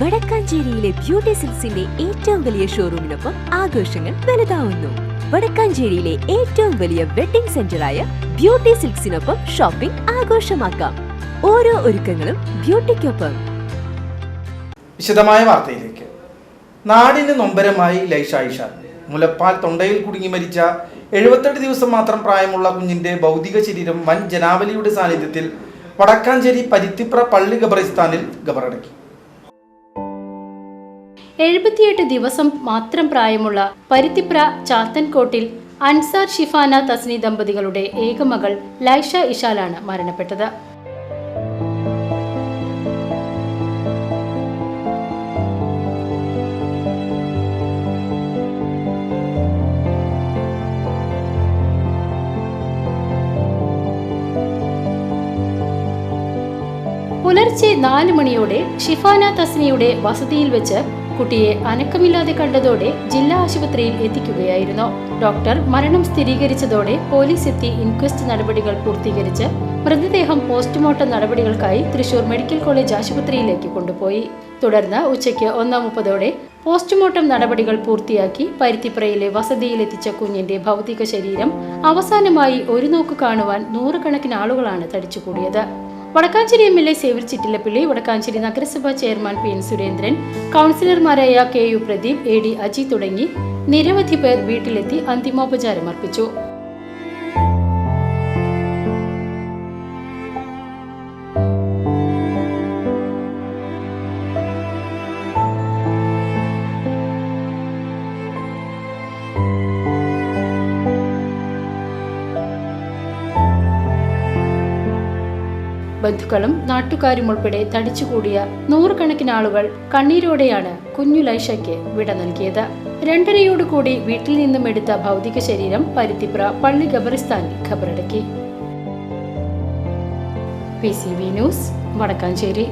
വടക്കാഞ്ചേരിയിലെ beauty സിൽസിന്റെ ഏറ്റവും വലിയ ഷോറൂമിനൊപ്പം ആഘോഷങ്ങൾ വലുതാവുന്നു. വടക്കാഞ്ചേരിയിലെ ഏറ്റവും വലിയ വെഡിംഗ് സെന്ററായ ബ്യൂട്ടി സിൽക്സിനൊപ്പം ഷോപ്പിംഗ് ആഘോഷമാക്കാം. ഓരോ ഒരുക്കങ്ങളും ബ്യൂട്ടിക്കൊപ്പം. വിശദമായ വാർത്തയിലേക്ക്. നാടിന് നൊമ്പരമായി ലൈഷ ഐഷ. മുലപ്പാൽ തൊണ്ടയിൽ കുടുങ്ങി മരിച്ച എഴുപത്തെട്ട് ദിവസം മാത്രം പ്രായമുള്ള കുഞ്ഞിന്റെ ഭൗതിക ശരീരം വൻ ജനാവലിയുടെ സാന്നിധ്യത്തിൽ വടക്കാഞ്ചേരി പരുത്തിപ്ര പള്ളി ഖബറിസ്ഥാനിൽ ഖബറടക്കി. എഴുപത്തിയെട്ട് ദിവസം മാത്രം പ്രായമുള്ള പരുത്തിപ്ര ചാത്തൻകോട്ടിൽ അൻസാർ ഷിഫാന തസ്നി ദമ്പതികളുടെ ഏകമകൾ ലൈഷ ഇഷാലാണ് മരണപ്പെട്ടത്. പുലർച്ചെ നാല് മണിയോടെ ഷിഫാന തസ്നിയുടെ വസതിയിൽ വെച്ച് കുട്ടിയെ അനക്കമില്ലാതെ കണ്ടതോടെ ജില്ലാ ആശുപത്രിയിൽ എത്തിക്കുകയായിരുന്നു. ഡോക്ടർ മരണം സ്ഥിരീകരിച്ചതോടെ പോലീസ് എത്തി ഇൻക്വസ്റ്റ് നടപടികൾ പൂർത്തീകരിച്ച് മൃതദേഹം പോസ്റ്റ്മോർട്ടം നടപടികൾക്കായി തൃശൂർ മെഡിക്കൽ കോളേജ് ആശുപത്രിയിലേക്ക് കൊണ്ടുപോയി. തുടർന്ന് ഉച്ചയ്ക്ക് ഒന്നാം മുപ്പതോടെ പോസ്റ്റ്മോർട്ടം നടപടികൾ പൂർത്തിയാക്കി പരുത്തിപ്രയിലെ വസതിയിലെത്തിച്ച കുഞ്ഞിന്റെ ഭൗതിക ശരീരം അവസാനമായി ഒരു നോക്ക് കാണുവാൻ നൂറുകണക്കിന് ആളുകളാണ് തടിച്ചുകൂടിയത്. Wadakkanchery M L A Xavier Chittilappilly Wadakkanchery നഗരസഭാ ചെയർമാൻ പി എൻ സുരേന്ദ്രൻ കൗൺസിലർമാരായ K U Pradeep A D Aji തുടങ്ങി നിരവധി പേർ വീട്ടിലെത്തി അന്തിമോപചാരം അർപ്പിച്ചു. ബന്ധുക്കളും നാട്ടുകാരും ഉൾപ്പെടെ തടിച്ചുകൂടിയ നൂറുകണക്കിന് ആളുകൾ കണ്ണീരോടെയാണ് കുഞ്ഞു ലൈഷയ്ക്ക് വിട നൽകിയത്. രണ്ടരയോടുകൂടി വീട്ടിൽ നിന്നും എടുത്ത ഭൗതിക ശരീരം പരുത്തിപ്ര പള്ളി ഖബറിസ്ഥാനിൽ ഖബറടക്കി. P C V news Wadakkanchery.